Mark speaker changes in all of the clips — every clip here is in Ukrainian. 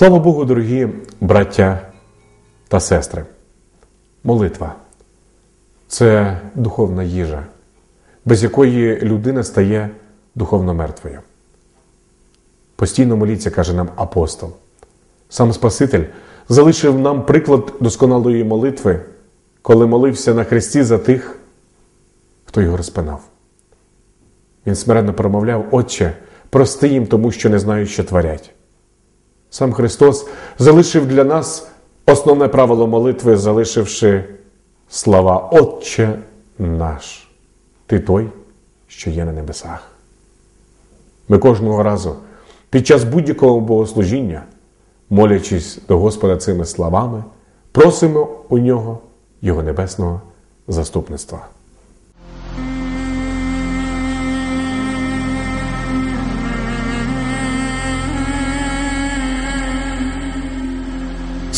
Speaker 1: Слава Богу, дорогі браття та сестри. Молитва це духовна їжа, без якої людина стає духовно мертвою. Постійно моліться, каже нам апостол. Сам Спаситель залишив нам приклад досконалої молитви, коли молився на Христі за тих, хто його розпинав. Він смиренно промовляв, Отче, прости їм, тому що не знають, що творять. Сам Христос залишив для нас основне правило молитви, залишивши слова Отче наш, Ти той, що є на небесах. Ми кожного разу під час будь-якого богослужіння, молячись до Господа цими словами, просимо у нього Його небесного заступництва.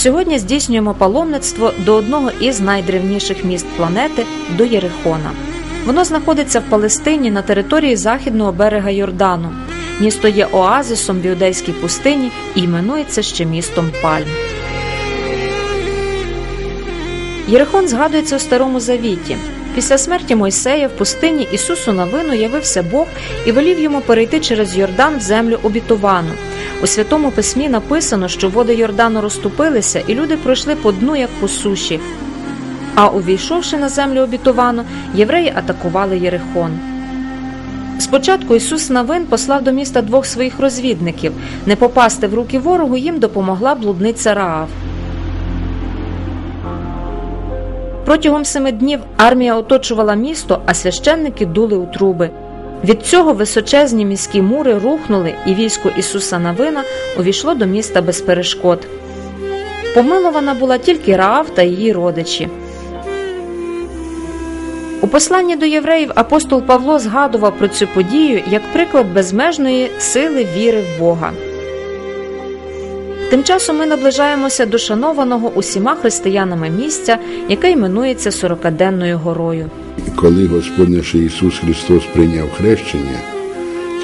Speaker 2: Сьогодні здійснюємо паломництво до одного із найдревніших міст планети до Єрихона. Воно знаходиться в Палестині на території західного берега Йордану. Місто є оазисом в іудейській пустині і іменується ще містом Пальм. Єрихон згадується у Старому Завіті. Після смерті Мойсея в пустині Ісусу на вину явився Бог і велів йому перейти через Йордан в землю обітовану. У святому письмі написано, що води Йордану розступилися, і люди пройшли по дну, як по суші. А увійшовши на землю обітовану, євреї атакували Єрихон. Спочатку Ісус Навин послав до міста двох своїх розвідників. Не попасти в руки ворогу їм допомогла блудниця Раав. Протягом семи днів армія оточувала місто, а священники дули у труби. Від цього височезні міські мури рухнули, і військо Ісуса Навина увійшло до міста без перешкод. Помилована була тільки Раав та її родичі. У посланні до євреїв апостол Павло згадував про цю подію як приклад безмежної сили віри в Бога. Тим часом ми наближаємося до шанованого усіма християнами місця, яке іменується Сорокаденною горою.
Speaker 3: Коли Господь наш Ісус Христос прийняв хрещення,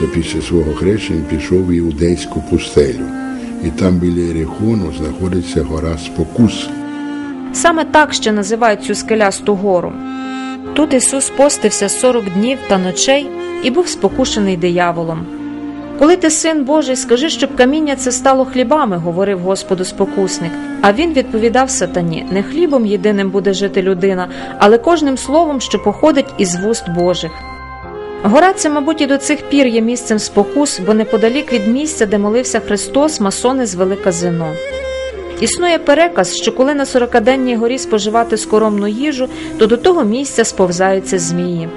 Speaker 3: то після свого хрещення пішов в іудейську пустелю, і там біля Єрихону знаходиться гора Спокус.
Speaker 2: Саме так ще називають цю скелясту гору. Тут Ісус постився 40 днів та ночей і був спокушений дияволом. Коли ти син Божий, скажи, щоб каміння це стало хлібами, говорив Господу спокусник. А він відповідав сатані: не хлібом єдиним буде жити людина, але кожним словом, що походить із вуст Божих. Гора це, мабуть, і до цих пір є місцем спокус, бо неподалік від місця, де молився Христос, масони звели казино. Існує переказ, що коли на сорокаденній горі споживати скоромну їжу, то до того місця сповзаються змії.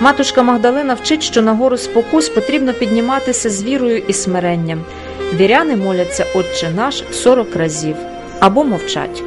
Speaker 2: Матушка Магдалина вчить, що на гору спокус потрібно підніматися з вірою і смиренням. Віряни моляться Отче наш 40 разів або мовчать.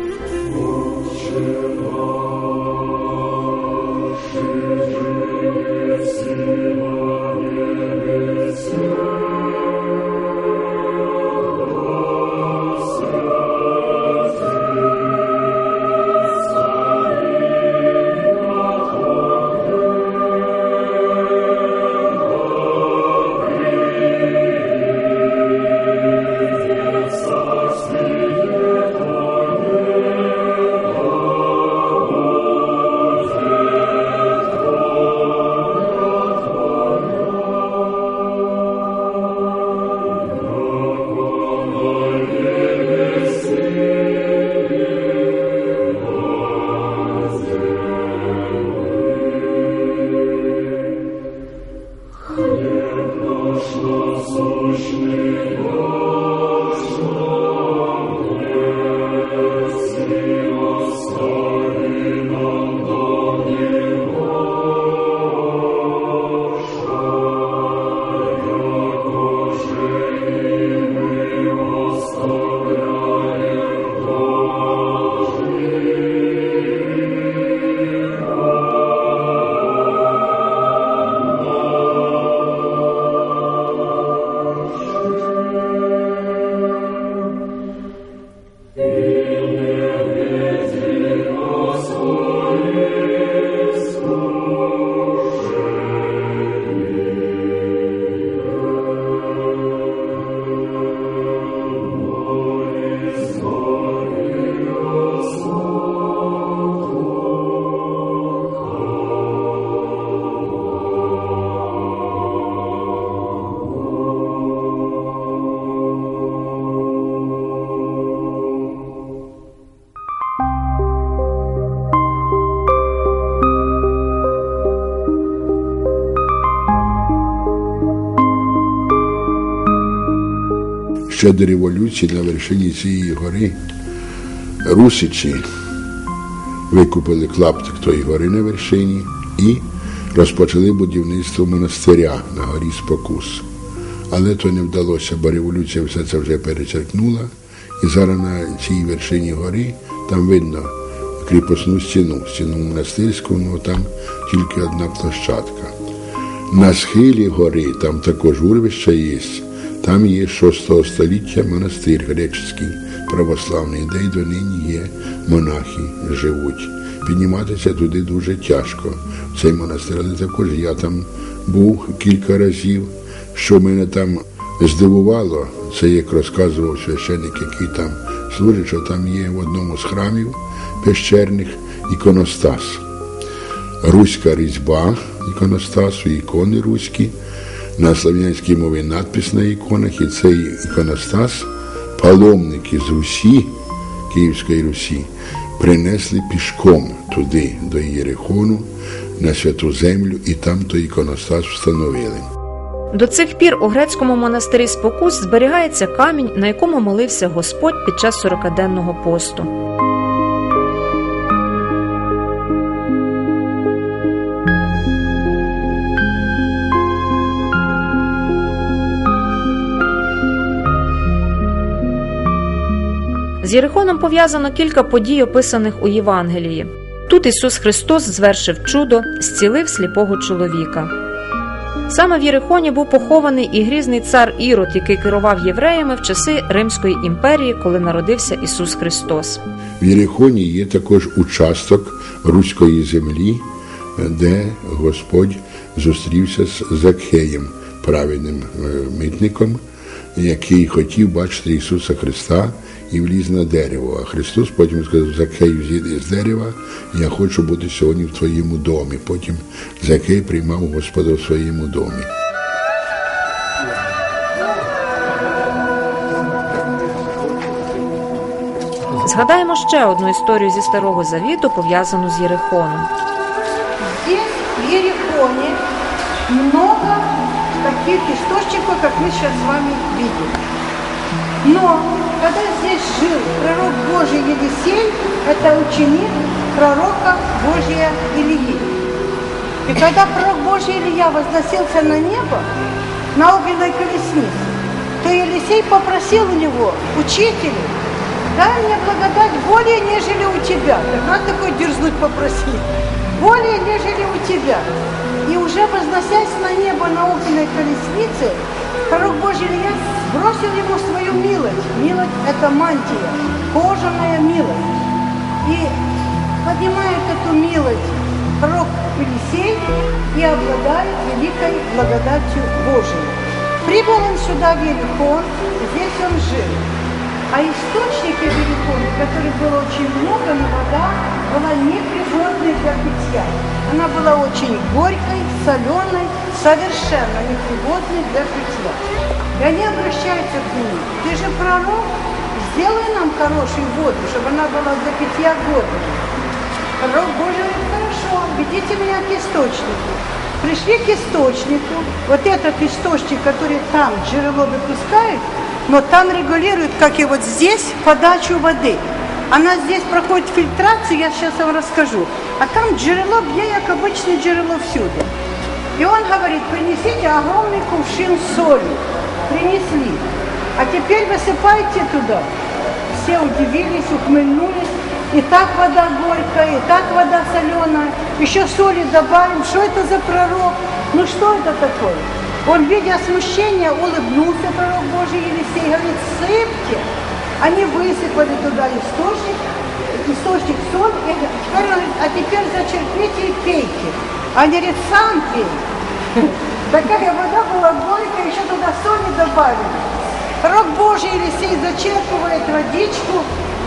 Speaker 3: Ще до революції на вершині цієї гори русичі викупили клаптик тої гори на вершині і розпочали будівництво монастиря на горі Спокус. Але то не вдалося, бо революція все це вже перечеркнула. І зараз на цій вершині гори там видно кріпосну стіну, стіну монастирську, ну там тільки одна площадка. На схилі гори там також урвище є. Там є 6 століття монастир греческий, православний, де й донині є монахи, живуть. Підніматися туди дуже тяжко. Цей монастир, але також я там був кілька разів. Що мене там здивувало, це як розказував священник, який там служить, що там є в одному з храмів пещерних іконостас. Руська різьба іконостасу, ікони руські, на слав'янській мові надпис на іконах, і цей іконостас паломники з Русі, Київської Русі, принесли пішком туди, до Єрихону, на святу землю, і там той іконостас встановили.
Speaker 2: До цих пір у грецькому монастирі Спокус зберігається камінь, на якому молився Господь під час сорокаденного посту. З Єрихоном пов'язано кілька подій, описаних у Євангелії. Тут Ісус Христос звершив чудо, зцілив сліпого чоловіка. Саме в Єрихоні був похований і грізний цар Ірод, який керував євреями в часи Римської імперії, коли народився Ісус Христос.
Speaker 3: В Єрихоні є також участок руської землі, де Господь зустрівся з Закхеєм, праведним е, митником, який хотів бачити Ісуса Христа і вліз на дерево. А Христос потім сказав, Закхею, зійди з дерева, я хочу бути сьогодні в твоєму домі. Потім Закхей приймав Господа в своєму домі.
Speaker 2: Згадаємо ще одну історію зі старого завіту, пов'язану з Єрихоном.
Speaker 4: Здесь, в Ерехоне, много таких источников, как мы сейчас с вами видим. Но, когда здесь жил пророк Божий Елисей, это ученик пророка Божия Илии. И когда пророк Божий Илья возносился на небо, на огненной колеснице, то Елисей попросил у него, учителю, дай мне благодать более, нежели у тебя. Так надо такой дерзнуть попросить. Более, нежели у тебя. И уже возносясь на небо на огненной колеснице, пророк Божий Илья бросил ему свою милость. Милость – это мантия, кожаная милость. И поднимает эту милость пророк Елисей и обладает великой благодатью Божией. Прибыл он сюда в Ерихон, здесь он жил. А Ерихоне, в которых было очень много, но вода была непригодной для питья. Она была очень горькой, соленой, совершенно непригодной для питья. И они обращаются к нему. Ты же пророк, сделай нам хорошую воду, чтобы она была для питья годной. Пророк Божий говорит, хорошо, ведите меня к источнику. Пришли к источнику, вот этот источник, который там джерело выпускает, но там регулирует, как и вот здесь, подачу воды. Она здесь проходит фильтрацию, я сейчас вам расскажу. А там джерело, где как обычное джерело всюду. И он говорит, принесите огромный кувшин соли. Принесли. А теперь высыпайте туда. Все удивились, ухмыльнулись. И так вода горькая, и так вода соленая. Еще соли добавим. Что это за пророк? Ну что это такое? Он, видя смущение, улыбнулся пророк Божий Елисей, говорит, сыпьте. Они высыпали туда источник, источник соль, и теперь говорит, а теперь зачерпните и пейте. Они говорят, сам пей. Такая вода была горькая, еще туда соли добавили. Пророк Божий Елисей зачерпывает водичку,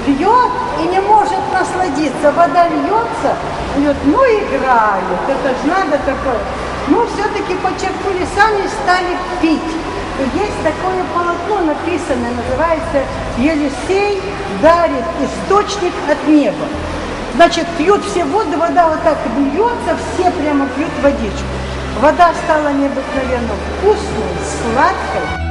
Speaker 4: пьет и не может насладиться. Вода льется, льет, ну играют, это же надо такое. Ну, все-таки подчеркнули сами, стали пить. И есть такое полотно написанное, называется «Елисей дарит источник от неба». Значит, пьют все воды, вода вот так льется, все прямо пьют водичку. Вода стала необыкновенно вкусной, сладкой.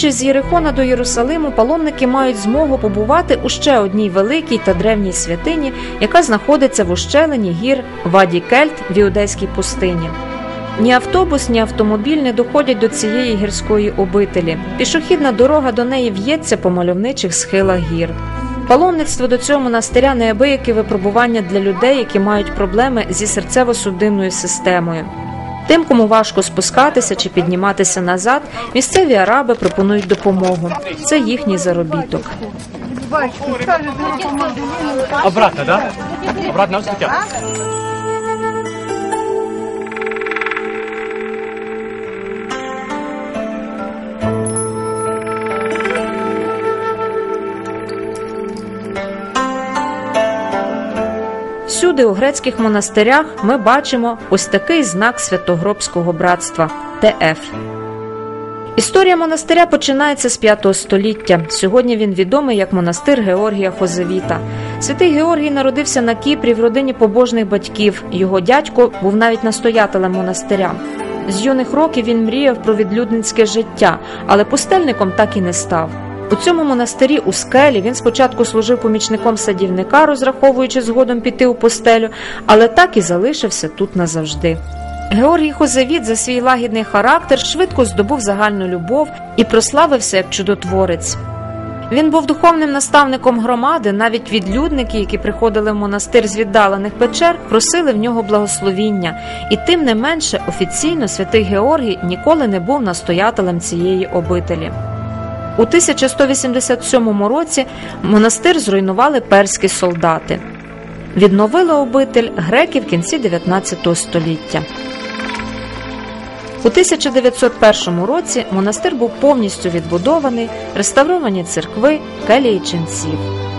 Speaker 2: Повертаючись з Єрихона до Єрусалиму, паломники мають змогу побувати у ще одній великій та древній святині, яка знаходиться в ущелині гір Ваді Кельт в Іудейській пустині. Ні автобус, ні автомобіль не доходять до цієї гірської обителі. Пішохідна дорога до неї в'ється по мальовничих схилах гір. Паломництво до цього монастиря неабияке випробування для людей, які мають проблеми зі серцево-судинною системою. Тим, кому важко спускатися чи підніматися назад, місцеві араби пропонують допомогу. Це їхній заробіток.
Speaker 5: Обратно, да? Обратно в
Speaker 2: Всюди у грецьких монастирях ми бачимо ось такий знак Святогробського братства ТФ. Історія монастиря починається з 5 століття. Сьогодні він відомий як монастир Георгія Хозевіта. Святий Георгій народився на Кіпрі в родині побожних батьків. Його дядько був навіть настоятелем монастиря. З юних років він мріяв про відлюдницьке життя, але пустельником так і не став. У цьому монастирі у скелі він спочатку служив помічником садівника, розраховуючи згодом піти у постелю, але так і залишився тут назавжди. Георгій Хозевіт за свій лагідний характер швидко здобув загальну любов і прославився як чудотворець. Він був духовним наставником громади, навіть відлюдники, які приходили в монастир з віддалених печер, просили в нього благословіння, і тим не менше офіційно святий Георгій ніколи не був настоятелем цієї обителі. У 1187 році монастир зруйнували перські солдати. Відновили обитель греки в кінці 19 століття. У 1901 році монастир був повністю відбудований, реставровані церкви, келії ченців.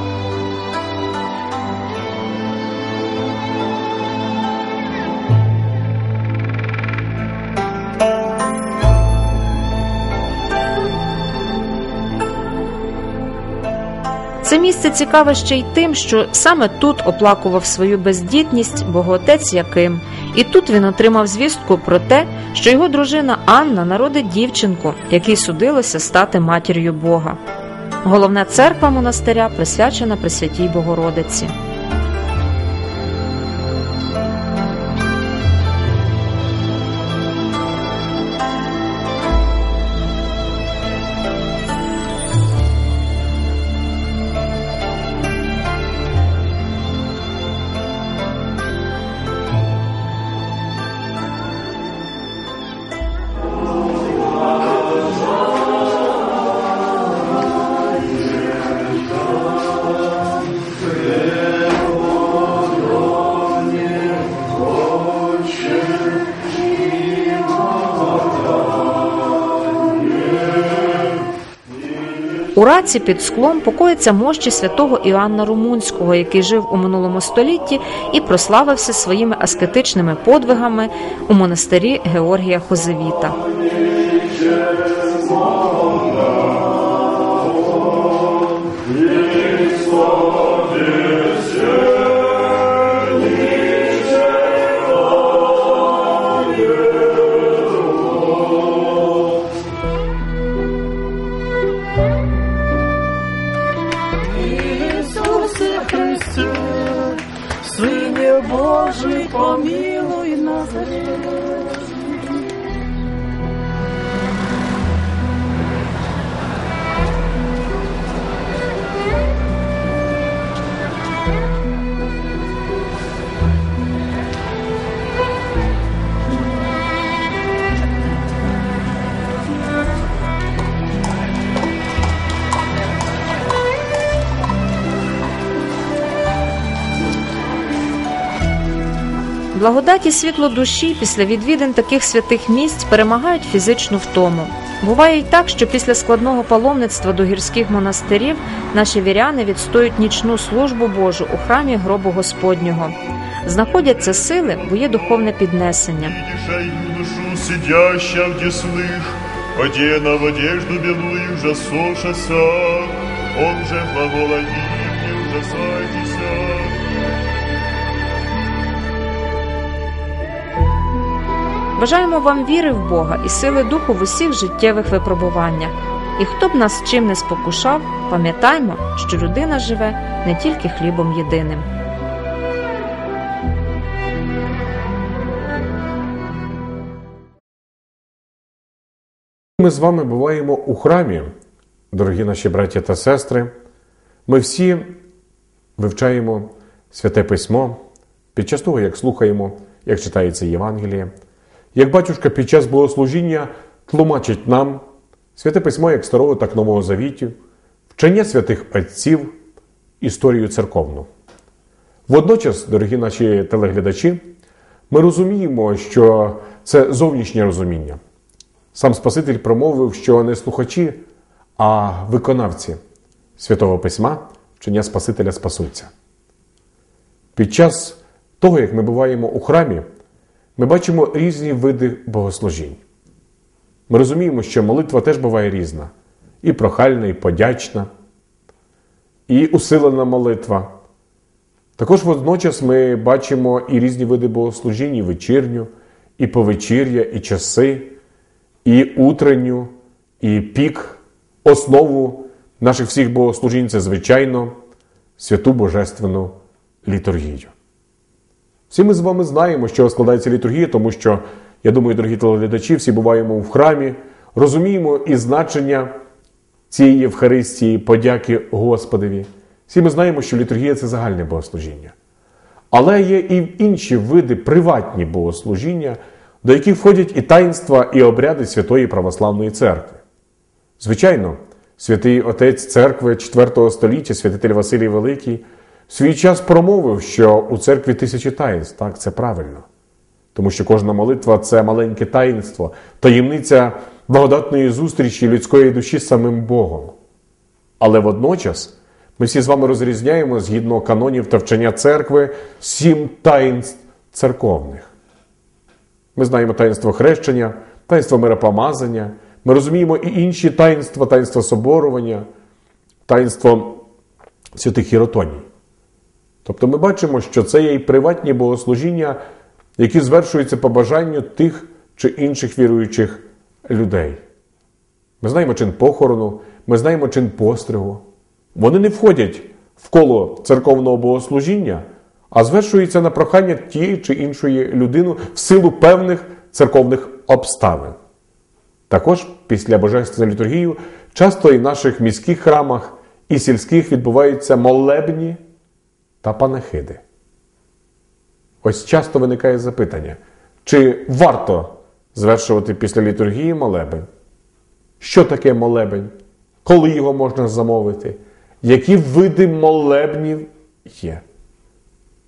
Speaker 2: Це місце цікаве ще й тим, що саме тут оплакував свою бездітність боготець Яким, і тут він отримав звістку про те, що його дружина Анна народить дівчинку, якій судилося стати матір'ю Бога. Головна церква монастиря присвячена Пресвятій Богородиці. У раці під склом покоїться мощі святого Іоанна Румунського, який жив у минулому столітті і прославився своїми аскетичними подвигами у монастирі Георгія Хозевіта. Благодать і світло душі після відвідин таких святих місць перемагають фізичну втому. Буває й так, що після складного паломництва до гірських монастирів наші віряни відстоють нічну службу Божу у храмі гробу Господнього. Знаходяться сили, бо є духовне піднесення.
Speaker 6: Юношу, сидяща в десных, одена в одежду белую, жасошася, он же глаголает, не ужасайтесь.
Speaker 2: Бажаємо вам віри в Бога і сили духу в усіх життєвих випробуваннях. І хто б нас чим не спокушав, пам'ятаймо, що людина живе не тільки хлібом єдиним.
Speaker 1: Ми з вами буваємо у храмі, дорогі наші браті та сестри. Ми всі вивчаємо святе письмо під час того, як слухаємо, як читається Євангеліє, як батюшка під час богослужіння тлумачить нам святе письмо як Старого, так Нового Завітів, вчення святих отців, історію церковну. Водночас, дорогі наші телеглядачі, ми розуміємо, що це зовнішнє розуміння. Сам Спаситель промовив, що не слухачі, а виконавці Святого Письма, вчення Спасителя спасуться. Під час того, як ми буваємо у храмі, ми бачимо різні види богослужінь. Ми розуміємо, що молитва теж буває різна: і прохальна, і подячна, і усилена молитва. Також водночас ми бачимо і різні види богослужінь, і вечірню, і повечір'я, і часи, і утренню, і пік, основу наших всіх богослужінь це, звичайно, святу Божественну літургію. Всі ми з вами знаємо, що складається літургія, тому що, я думаю, дорогі телеглядачі, всі буваємо в храмі, розуміємо і значення цієї Євхаристії, подяки Господові. Всі ми знаємо, що літургія це загальне богослужіння. Але є і інші види приватні богослужіння, до яких входять і таїнства, і обряди Святої Православної Церкви. Звичайно, святий отець церкви IV століття, святитель Василій Великий, свій час промовив, що у церкві тисячі таїнств. Так, це правильно. Тому що кожна молитва це маленьке таїнство, таємниця благодатної зустрічі людської душі з самим Богом. Але водночас ми всі з вами розрізняємо згідно канонів та вчення церкви сім таїнств церковних. Ми знаємо таїнство хрещення, таїнство миропомазання, ми розуміємо і інші таїнства, таїнство соборування, таїнство святих Єротоній. Тобто ми бачимо, що це є і приватні богослужіння, які звершуються по бажанню тих чи інших віруючих людей. Ми знаємо чин похорону, ми знаємо чин постригу. Вони не входять в коло церковного богослужіння, а звершуються на прохання тієї чи іншої людини в силу певних церковних обставин. Також після Божественної літургії часто і в наших міських храмах і сільських відбуваються молебні та панахиди. Ось часто виникає запитання, чи варто звершувати після літургії молебень? Що таке молебень? Коли його можна замовити? Які види молебнів є?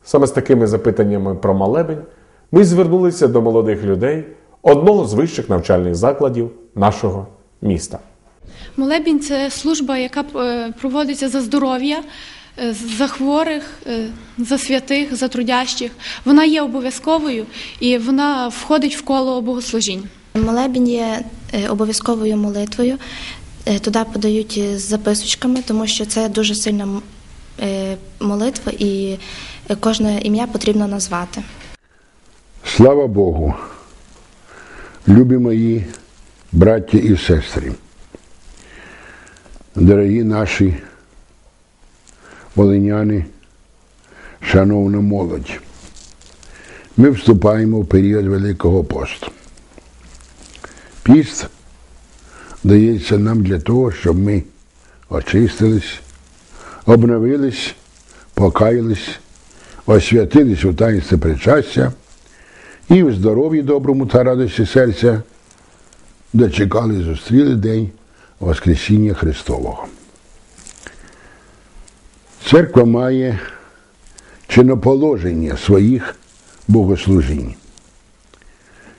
Speaker 1: Саме з такими запитаннями про молебень ми звернулися до молодих людей одного з вищих навчальних закладів нашого міста.
Speaker 7: Молебінь це служба, яка е, проводиться за здоров'я, за хворих, е, за святих, за трудящих. Вона є обов'язковою і вона входить в коло богослужінь.
Speaker 8: Молебень є е, обов'язковою молитвою. Е, Туди подають з записочками, тому що це дуже сильна е, молитва, і е, кожне ім'я потрібно назвати.
Speaker 3: Слава Богу, любі мої браття і сестри, дорогі наші волиняни, шановна молодь, ми вступаємо в період Великого посту. Піст дається нам для того, щоб ми очистились, обновились, покаялись, освятились у таїнстві причастя і в здоров'ї доброму та радості серця дочекали і зустріли день Воскресіння Христового. Церква має чиноположення своїх богослужінь.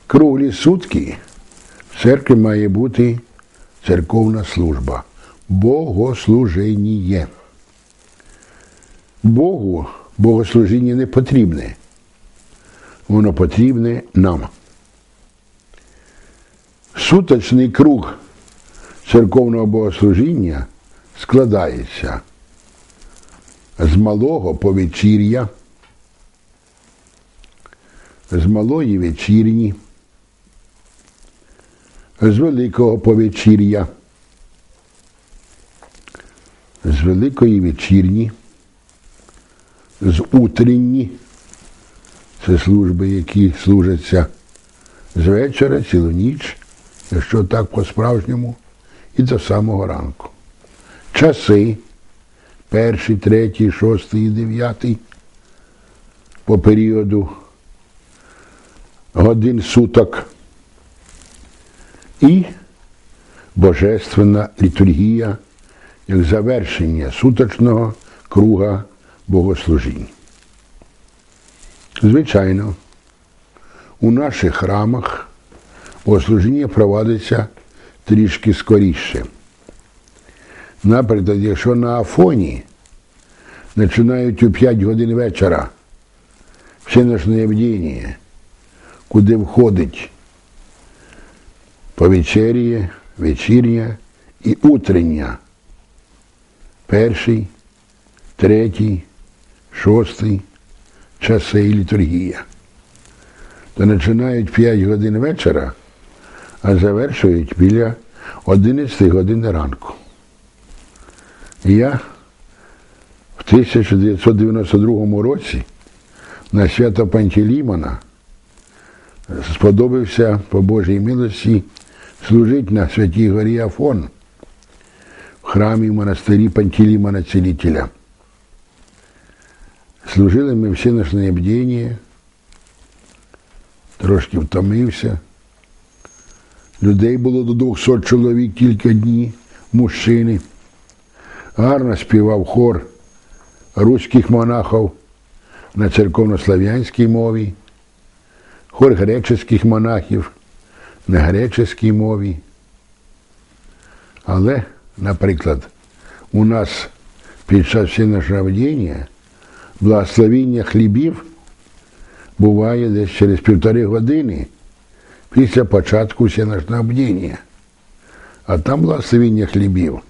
Speaker 3: Круглі сутки в церкві має бути церковна служба, богослуженіє. Богу богослужіння не потрібне. Воно потрібне нам. Суточний круг церковного богослужіння складається з малого повечір'я, з малої вечірні, з великого повечір'я, з великої вечірні, з утренні, це служби, які служаться з вечора, цілу ніч, якщо так по-справжньому, і до самого ранку. Часи перший, третій, шостий і дев'ятий по періоду годин суток і божественна літургія як завершення суточного круга богослужінь. Звичайно, у наших храмах богослужіння проводиться трішки скоріше. Наприклад, якщо на Афоні починають у 5 годин вечора. Всеночне бдіння, куди входить повечеріє, вечірня і утрення, перший, третій, шостий часи і літургія, то починають 5 годин вечора, а завершують біля 11 години ранку. Я в 1992 році на свято Пантелеймона сподобався по Божій милості служити на Святій горі Афон в храмі монастирі Пантелеймона Цілителя. Служили ми всі ночне бдіння, трошки втомився. Людей було до 200 чоловік кілька днів, мужчини. Гарно співав хор руських монахів на церковнослав'янській мові, хор греческих монахів на греческій мові. Але, наприклад, у нас під час всеношного бдіння благословіння хлібів буває десь через півтори години після початку всеношного бдіння. А там благословіння хлібів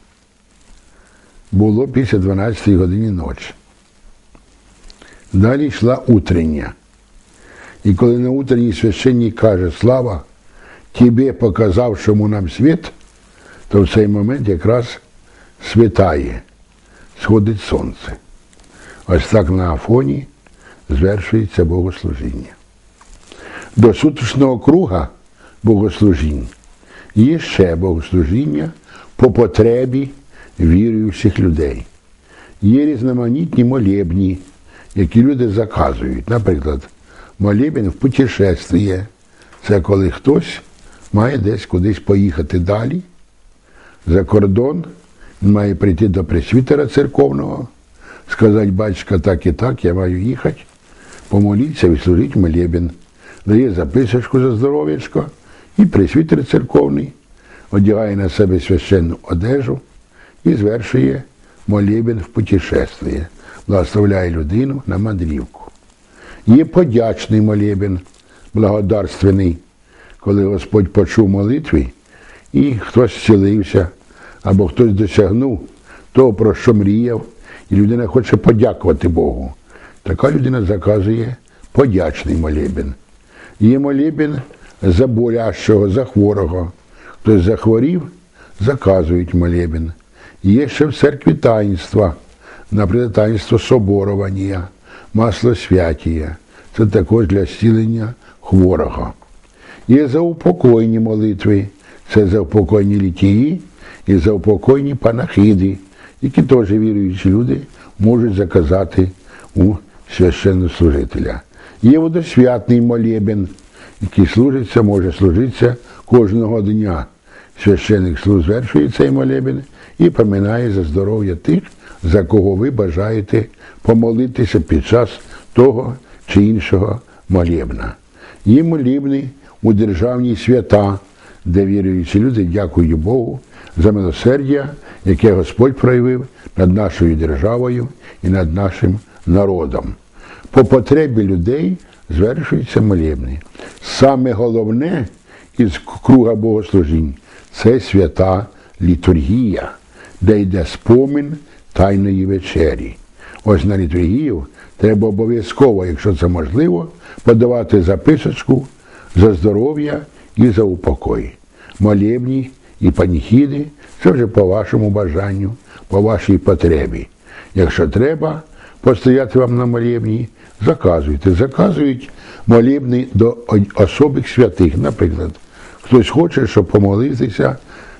Speaker 3: було після 12 години ночі. Далі йшла утрення. І коли на утренній священник каже Слава, тебе показавшому нам світ, то в цей момент якраз світає, сходить сонце. Ось так на Афоні звершується богослужіння. До суточного круга богослужінь є ще богослужіння по потребі віруючих людей. Є різноманітні молебні, які люди заказують. Наприклад, молебень в путешествие. Це коли хтось має десь кудись поїхати далі, за кордон, він має прийти до пресвітера церковного, сказати, батька, так і так, я маю їхати, помолитися, відслужити молебен. Дає записочку за здоров'ячко, і пресвітер церковний одягає на себе священну одежу і звершує молебен в путешествие, благословляє людину на мандрівку. Є подячний молебен, благодарственний, коли Господь почув молитви, і хтось зцілився, або хтось досягнув того, про що мріяв, і людина хоче подякувати Богу. Така людина заказує подячний молебен. Є молебен за болящого, за хворого. Хтось захворів, заказують молебен. Є ще в церкві таїнства, наприклад, таїнство соборування, масло святія. Це також для зцілення хворого. Є заупокойні молитви, це заупокойні літії і заупокойні панахиди, які теж віруючі люди можуть заказати у священнослужителя. Є водосвятний молебен, який служиться, може служитися кожного дня. Священник звершує цей молебен і поминає за здоров'я тих, за кого ви бажаєте помолитися під час того чи іншого молебна. Є молебні у державні свята, де віруючі люди дякують Богу за милосердя, яке Господь проявив над нашою державою і над нашим народом. По потребі людей звершуються молебні. Саме головне із круга богослужінь це свята літургія, де йде спомин Тайної вечері. Ось на літургію треба обов'язково, якщо це можливо, подавати записочку за здоров'я і за упокой. Молебні і паніхіди це вже по вашому бажанню, по вашій потребі. Якщо треба постояти вам на молебні, заказуйте. Заказують молебні до особих святих. Наприклад, хтось хоче, щоб помолитися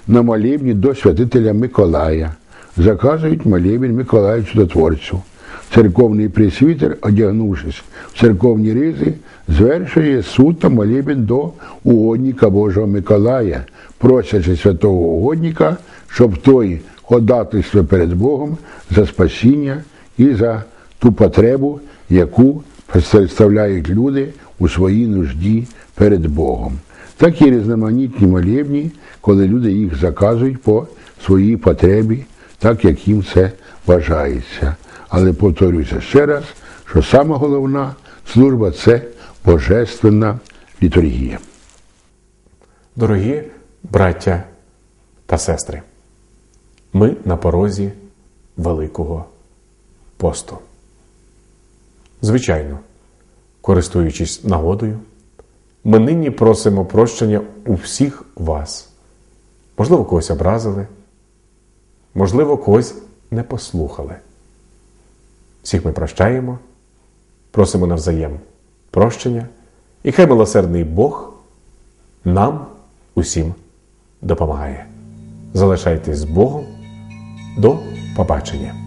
Speaker 3: на молебні до святителя Миколая. Заказують молебень Миколаю Чудотворцю. Церковний пресвітер, одягнувшись в церковні ризи, звершує суд та молебень до угодника Божого Миколая, просячи святого угодника, щоб той ходатайство перед Богом за спасіння і за ту потребу, яку представляють люди у своїй нужді перед Богом. Такі різноманітні молебні, коли люди їх заказують по своїй потребі, так як їм це бажається. Але повторюся ще раз, що сама головна служба це божественна літургія.
Speaker 1: Дорогі браття та сестри, ми на порозі Великого посту. Звичайно, користуючись нагодою, ми нині просимо прощення у всіх вас. Можливо, когось образили, можливо, когось не послухали. Всіх ми прощаємо, просимо навзаєм прощення, і хай милосердний Бог нам усім допомагає. Залишайтесь з Богом. До побачення!